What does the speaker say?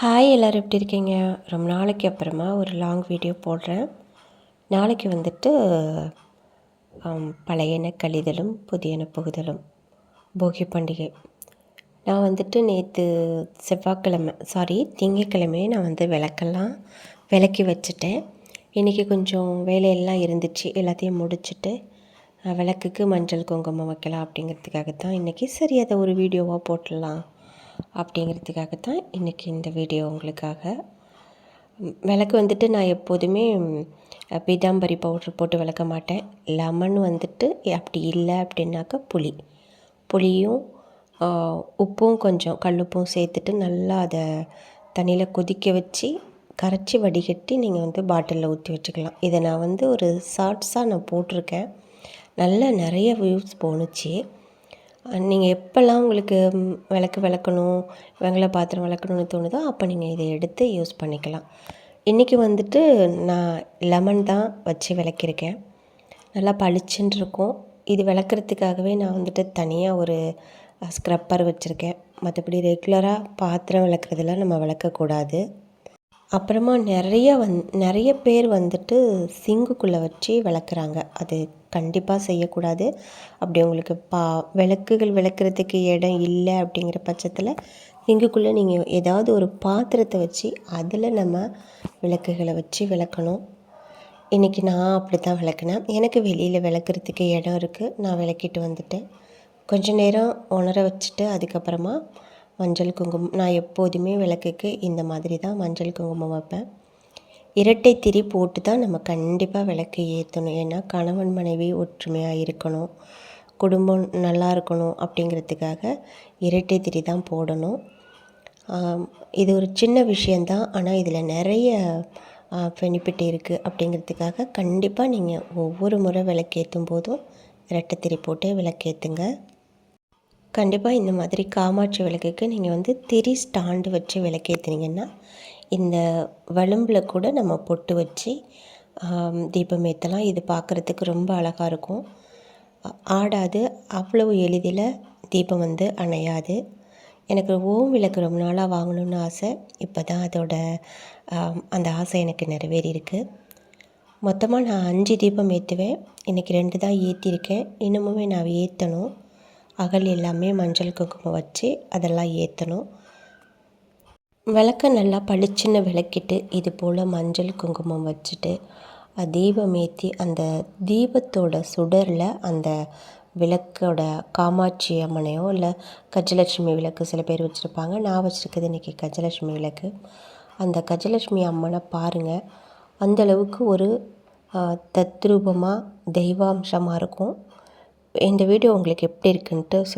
Hi எல்லோரும் எப்படி இருக்கீங்க? ரொம்ப நாளைக்கு அப்புறமா ஒரு லாங் வீடியோ போடுறேன். நாளைக்கு வந்துட்டு பழையன கழிதலும் புதியன புகுதலும் போகி பண்டிகை. நான் வந்துட்டு நேற்று செவ்வாய்க்கிழமை சாரி திங்கக்கிழமையே நான் வந்து விளக்கெல்லாம் விளக்கி வச்சுட்டேன். இன்றைக்கி கொஞ்சம் வேலையெல்லாம் இருந்துச்சு எல்லாத்தையும் முடிச்சுட்டு விளக்குக்கு மஞ்சள் குங்குமம் வைக்கலாம் அப்படிங்கிறதுக்காக தான் இன்றைக்கி சரி அதை ஒரு வீடியோவாக போட்டுடலாம். அப்படிங்கிறதுக்காக தான் இன்றைக்கி இந்த வீடியோ உங்களுக்காக. விளக்கு வந்துட்டு நான் எப்போதுமே பீதாம்பரி பவுட்ரு போட்டு விளக்க மாட்டேன். லெமன் வந்துட்டு அப்படி இல்லை அப்படின்னாக்கா புளி. புளியும் உப்பும் கொஞ்சம் கல்லுப்பும் சேர்த்துட்டு நல்லா அதை தண்ணியில் கொதிக்க வச்சு கரைச்சி வடிகட்டி நீங்கள் வந்து பாட்டிலில் ஊற்றி வச்சுக்கலாம். இதை நான் வந்து ஒரு ஷார்ட்ஸாக நான் போட்டிருக்கேன். நல்லா நிறைய வியூஸ் போணுச்சு. நீங்கள் எப்போல்லாம் உங்களுக்கு விளக்கு விளக்கணும் வெங்கல பாத்திரம் விளக்கணும்னு தோணுதோ அப்போ நீங்கள் இதை எடுத்து யூஸ் பண்ணிக்கலாம். இன்றைக்கி வந்துட்டு நான் லெமன் தான் வச்சு விளக்கியிருக்கேன். நல்லா பளிச்சுன்னு இருக்கும். இது விளக்குறதுக்காகவே நான் வந்துட்டு தனியாக ஒரு ஸ்க்ரப்பர் வச்சுருக்கேன். மற்றபடி ரெகுலராக பாத்திரம் விளக்குறதெல்லாம் நம்ம விளக்கக்கூடாது. அப்புறமா நிறைய வந் நிறைய பேர் வந்துட்டு சிங்குக்குள்ளே வச்சு விளக்குறாங்க. அது கண்டிப்பாக செய்யக்கூடாது. அப்படி உங்களுக்கு பா விளக்குகள் விளக்குறதுக்கு இடம் இல்லை அப்படிங்கிற பட்சத்தில் சிங்குக்குள்ளே நீங்கள் ஏதாவது ஒரு பாத்திரத்தை வச்சு அதில் நம்ம விளக்குகளை வச்சு விளக்கணும். இன்றைக்கி நான் அப்படி தான் விளக்குனேன். எனக்கு வெளியில் விளக்குறதுக்கு இடம் இருக்குது நான் விளக்கிட்டு வந்துட்டேன். கொஞ்ச நேரம் உணர வச்சுட்டு அதுக்கப்புறமா மஞ்சள் குங்குமம். நான் எப்போதுமே விளக்குக்கு இந்த மாதிரி தான் மஞ்சள் குங்குமம் வைப்பேன். இரட்டை திரி போட்டு தான் நம்ம கண்டிப்பாக விளக்கு ஏற்றணும் ஏன்னா கணவன் மனைவி ஒற்றுமையாக இருக்கணும். குடும்பம் நல்லா இருக்கணும் அப்படிங்கிறதுக்காக இரட்டை திரி தான் போடணும். இது ஒரு சின்ன விஷயந்தான் ஆனால் இதில் நிறைய பெனிஃபிட் இருக்குது அப்படிங்கிறதுக்காக கண்டிப்பாக நீங்கள் ஒவ்வொரு முறை விளக்கேற்றும் போதும் இரட்டைத்திரி போட்டு விளக்கேற்றுங்க கண்டிப்பாக இந்த மாதிரி காமாட்சி விளக்குக்கு நீங்கள் வந்து திரி ஸ்டாண்டு வச்சு விளக்கேற்றுனீங்கன்னா இந்த வழும்பில் கூட நம்ம பொட்டு வச்சு தீபம் ஏற்றலாம் இது பார்க்குறதுக்கு ரொம்ப அழகாக இருக்கும். ஆடாது. அவ்வளவு எளிதில் தீபம் வந்து அணையாது. எனக்கு ஓம் விளக்கு ரொம்ப நாளாக வாங்கணும்னு ஆசை. இப்போ தான் அதோட அந்த ஆசை எனக்கு நிறைவேறியிருக்கு. மொத்தமாக நான் அஞ்சு தீபம் ஏற்றுவேன் இன்றைக்கி ரெண்டு தான் ஏற்றிருக்கேன் இன்னமுமே நான் ஏற்றணும் அகல் எல்லாமே மஞ்சள் குங்குமம் வச்சு அதெல்லாம் ஏற்றணும் விளக்க நல்லா பளிச்சுன்னு விளக்கிட்டு இது போல் மஞ்சள் குங்குமம் வச்சுட்டு தீபம் ஏற்றி அந்த தீபத்தோட சுடரில் அந்த விளக்கோட காமாட்சி அம்மனையோ இல்லை கஜலட்சுமி விளக்கு சில பேர் வச்சுருப்பாங்க. நான் வச்சுருக்கிறது இன்றைக்கி கஜலட்சுமி விளக்கு. அந்த கஜலட்சுமி அம்மனை பாருங்கள் அந்தளவுக்கு ஒரு தத்ரூபமாக தெய்வாம்சமாக இருக்கும். இந்த வீடியோ உங்களுக்கு எப்படி இருக்குன்ட்டு சொல்